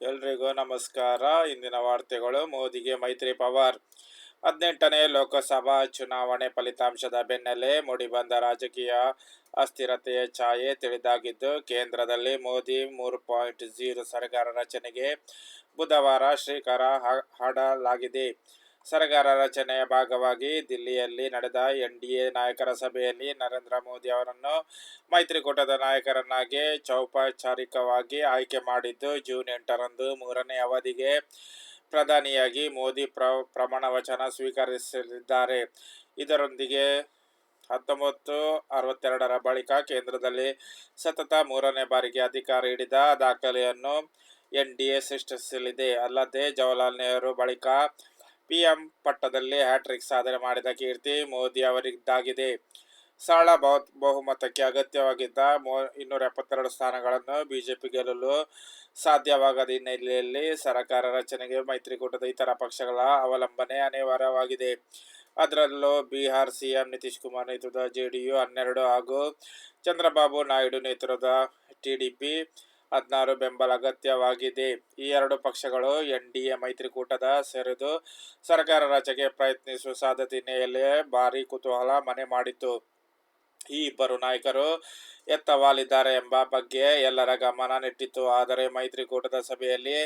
ಎಲ್ರಿಗೂ ನಮಸ್ಕಾರ. ಇಂದಿನ ವಾರ್ತೆಗಳು ಮೋದಿಗೆ ಮೈತ್ರಿ ಪವರ್. ಹದಿನೆಂಟನೇ ಲೋಕಸಭಾ ಚುನಾವಣೆ ಫಲಿತಾಂಶದ ಬೆನ್ನಲ್ಲೇ ಮೂಡಿಬಂದ ರಾಜಕೀಯ ಅಸ್ಥಿರತೆಯ ಛಾಯೆ ತಿಳಿದಾಗಿದ್ದು, ಕೇಂದ್ರದಲ್ಲಿ ಮೋದಿ ಮೂರು ಪಾಯಿಂಟ್ ಜೀರೋ ಸರ್ಕಾರ ರಚನೆಗೆ ಬುಧವಾರ ಶ್ರೀಕಾರ ಹಾಡಲಾಗಿದೆ. ಸರ್ಕಾರ ರಚನೆಯ ಭಾಗವಾಗಿ ದಿಲ್ಲಿಯಲ್ಲಿ ನಡೆದ ಎನ್ಡಿಎ ನಾಯಕರ ಸಭೆಯಲ್ಲಿ ನರೇಂದ್ರ ಮೋದಿ ಅವರನ್ನು ಮೈತ್ರಿಕೂಟದ ನಾಯಕರನ್ನಾಗಿ ಚೌಪಚಾರಿಕವಾಗಿ ಆಯ್ಕೆ ಮಾಡಿದ್ದು ಜೂನ್ ಎಂಟರಂದು. ಮೂರನೇ ಅವಧಿಗೆ ಪ್ರಧಾನಿಯಾಗಿ ಮೋದಿ ಪ್ರ, ಪ್ರಮಾಣ ವಚನ ಸ್ವೀಕರಿಸಲಿದ್ದಾರೆ. ಇದರೊಂದಿಗೆ ಹತ್ತೊಂಬತ್ತು ಅರವತ್ತೆರಡರ ಬಳಿಕ ಕೇಂದ್ರದಲ್ಲಿ ಸತತ ಮೂರನೇ ಬಾರಿಗೆ ಅಧಿಕಾರ ಹಿಡಿದ ದಾಖಲೆಯನ್ನು ಎನ್ ಡಿ ಎ ಸೃಷ್ಟಿಸಲಿದೆ. ಅಲ್ಲದೆ ಜವಾಹರ್ಲಾಲ್ ನೆಹರು ಬಳಿಕ ಪಿಎಂ ಪಟ್ಟದಲ್ಲಿ ಹ್ಯಾಟ್ರಿಕ್ ಸಾಧನೆ ಮಾಡಿದ ಕೀರ್ತಿ ಮೋದಿ ಅವರಿದ್ದಾಗಿದೆ. ಸರಳ ಬಹು ಬಹುಮತಕ್ಕೆ ಅಗತ್ಯವಾಗಿದ್ದ ಮೋ, ಇನ್ನೂರ ಎಪ್ಪತ್ತೆರಡು ಸ್ಥಾನಗಳನ್ನು ಬಿಜೆಪಿ ಗೆಲ್ಲಲು ಸಾಧ್ಯವಾಗದ ಹಿನ್ನೆಲೆಯಲ್ಲಿ ಸರ್ಕಾರ ರಚನೆಗೆ ಮೈತ್ರಿಕೂಟದ ಇತರ ಪಕ್ಷಗಳ ಅವಲಂಬನೆ ಅನಿವಾರ್ಯವಾಗಿದೆ. ಅದರಲ್ಲೂ ಬಿಹಾರ್ ಸಿಎಂ ನಿತೀಶ್ ಕುಮಾರ್ ನೇತೃತ್ವದ ಜೆಡಿಯು ಹನ್ನೆರಡು ಹಾಗೂ ಚಂದ್ರಬಾಬು ನಾಯ್ಡು ನೇತೃತ್ವದ ಟಿಡಿಪಿ ಹದಿನಾರು ಬೆಂಬಲ ಅಗತ್ಯವಾಗಿದೆ. ಈ ಎರಡು ಪಕ್ಷಗಳು ಎನ್ ಡಿ ಎ ಮೈತ್ರಿಕೂಟದ ಸೆರೆದು ಸರ್ಕಾರ ರಚನೆಗೆ ಪ್ರಯತ್ನಿಸುವ ಸಾಧ್ಯತೆ ಹಿನ್ನೆಲೆಯಲ್ಲಿ ಭಾರೀ ಕುತೂಹಲ ಮನೆ ಮಾಡಿತ್ತು. ಈ ಇಬ್ಬರು ನಾಯಕರು ಎತ್ತವಾಲಿದ್ದಾರೆ ಎಂಬ ಬಗ್ಗೆ ಎಲ್ಲರ ಗಮನ ನೆಟ್ಟಿತ್ತು. ಆದರೆ ಮೈತ್ರಿಕೂಟದ ಸಭೆಯಲ್ಲಿ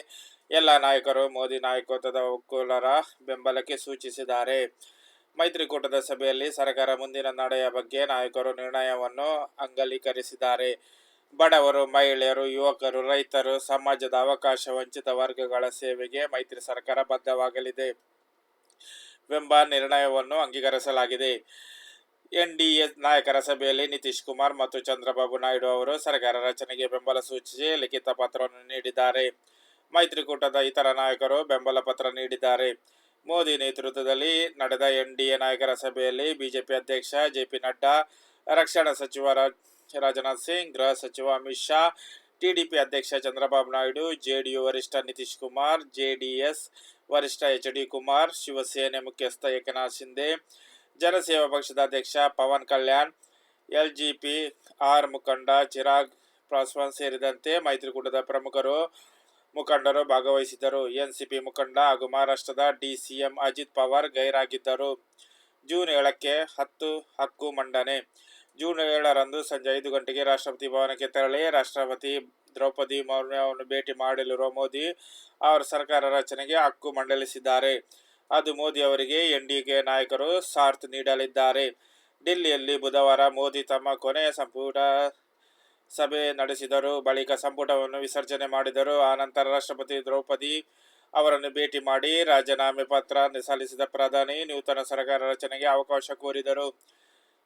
ಎಲ್ಲ ನಾಯಕರು ಮೋದಿ ನಾಯಕತ್ವದ ಒಕ್ಕೂಲರ ಬೆಂಬಲಕ್ಕೆ ಸೂಚಿಸಿದ್ದಾರೆ. ಮೈತ್ರಿಕೂಟದ ಸಭೆಯಲ್ಲಿ ಸರ್ಕಾರ ಮುಂದಿನ ನಡೆಯ ಬಗ್ಗೆ ನಾಯಕರು ನಿರ್ಣಯವನ್ನು ಅಂಗೀಕರಿಸಿದ್ದಾರೆ. ಬಡವರು, ಮಹಿಳೆಯರು, ಯುವಕರು, ರೈತರು, ಸಮಾಜದ ಅವಕಾಶ, ವಂಚಿತ ವರ್ಗಗಳ ಸೇವೆಗೆ ಮೈತ್ರಿ ಸರ್ಕಾರ ಬದ್ಧವಾಗಲಿದೆ ಎಂಬ ನಿರ್ಣಯವನ್ನು ಅಂಗೀಕರಿಸಲಾಗಿದೆ. ಎನ್ಡಿಎ ನಾಯಕರ ಸಭೆಯಲ್ಲಿ ನಿತೀಶ್ ಕುಮಾರ್ ಮತ್ತು ಚಂದ್ರಬಾಬು ನಾಯ್ಡು ಅವರು ಸರ್ಕಾರ ರಚನೆಗೆ ಬೆಂಬಲ ಸೂಚಿಸಿ ಲಿಖಿತ ಪತ್ರವನ್ನು ನೀಡಿದ್ದಾರೆ. ಮೈತ್ರಿಕೂಟದ ಇತರ ನಾಯಕರು ಬೆಂಬಲ ಪತ್ರ ನೀಡಿದ್ದಾರೆ. ಮೋದಿ ನೇತೃತ್ವದಲ್ಲಿ ನಡೆದ ಎನ್ಡಿಎ ನಾಯಕರ ಸಭೆಯಲ್ಲಿ ಬಿಜೆಪಿ ಅಧ್ಯಕ್ಷ ಜೆಪಿ ನಡ್ಡಾ, ರಕ್ಷಣಾ ಸಚಿವ ರಾಜ್ ರಾಜನಾಥ್ ಸಿಂಗ್, ಗೃಹ ಸಚಿವ ಅಮಿತ್ ಶಾ ಟಿಡಿಪಿ ಅಧ್ಯಕ್ಷ ಚಂದ್ರಬಾಬು ನಾಯ್ಡು ಜೆಡಿಯು ವರಿಷ್ಠ ನಿತೀಶ್ ಕುಮಾರ್ ಜೆಡಿಎಸ್ ವರಿಷ್ಠ ಎಚ್ ಡಿ ಕುಮಾರ್, ಶಿವಸೇನೆ ಮುಖ್ಯಸ್ಥ ಏಕನಾಥ್ ಶಿಂದೆ ಜನಸೇವಾ ಪಕ್ಷದ ಅಧ್ಯಕ್ಷ ಪವನ್ ಕಲ್ಯಾಣ್ ಎಲ್ಜಿಪಿ ಆರ್ ಮುಖಂಡ ಚಿರಾಗ್ ಪಾಸ್ವಾನ್ ಸೇರಿದಂತೆ ಮೈತ್ರಿಕೂಟದ ಪ್ರಮುಖರು ಮುಖಂಡರು ಭಾಗವಹಿಸಿದ್ದರು. ಎನ್ಸಿಪಿ ಮುಖಂಡ ಹಾಗೂ ಮಹಾರಾಷ್ಟ್ರದ ಡಿಸಿಎಂ ಅಜಿತ್ ಪವಾರ್ ಗೈರಾಗಿದ್ದರು. ಜೂನ್ ಏಳಕ್ಕೆ ಹತ್ತು ಹಕ್ಕು ಮಂಡನೆ. ಜೂನ್ ಏಳರಂದು ಸಂಜೆ ಐದು ಗಂಟೆಗೆ ರಾಷ್ಟ್ರಪತಿ ಭವನಕ್ಕೆ ತೆರಳಿ ರಾಷ್ಟ್ರಪತಿ ದ್ರೌಪದಿ ಮುರ್ಮುವನ್ನು ಭೇಟಿ ಮಾಡಲಿರುವ ಮೋದಿ ಅವರ ಸರ್ಕಾರ ರಚನೆಗೆ ಹಕ್ಕು ಮಂಡಲಿಸಿದ್ದಾರೆ ಅದು ಮೋದಿ ಅವರಿಗೆ ಎನ್ಡಿಎ ನಾಯಕರು ಸಾಥ್ ನೀಡಲಿದ್ದಾರೆ. ಡೆಲ್ಲಿಯಲ್ಲಿ ಬುಧವಾರ ಮೋದಿ ತಮ್ಮ ಕೊನೆಯ ಸಂಪುಟ ಸಭೆ ನಡೆಸಿದರು. ಬಳಿಕ ಸಂಪುಟವನ್ನು ವಿಸರ್ಜನೆ ಮಾಡಿದರು. ಆನಂತರ ರಾಷ್ಟ್ರಪತಿ ದ್ರೌಪದಿ ಅವರನ್ನು ಭೇಟಿ ಮಾಡಿ ರಾಜೀನಾಮೆ ಪತ್ರ ಸಲ್ಲಿಸಿದ ಪ್ರಧಾನಿ, ನೂತನ ಸರ್ಕಾರ ರಚನೆಗೆ ಅವಕಾಶ ಕೋರಿದರು.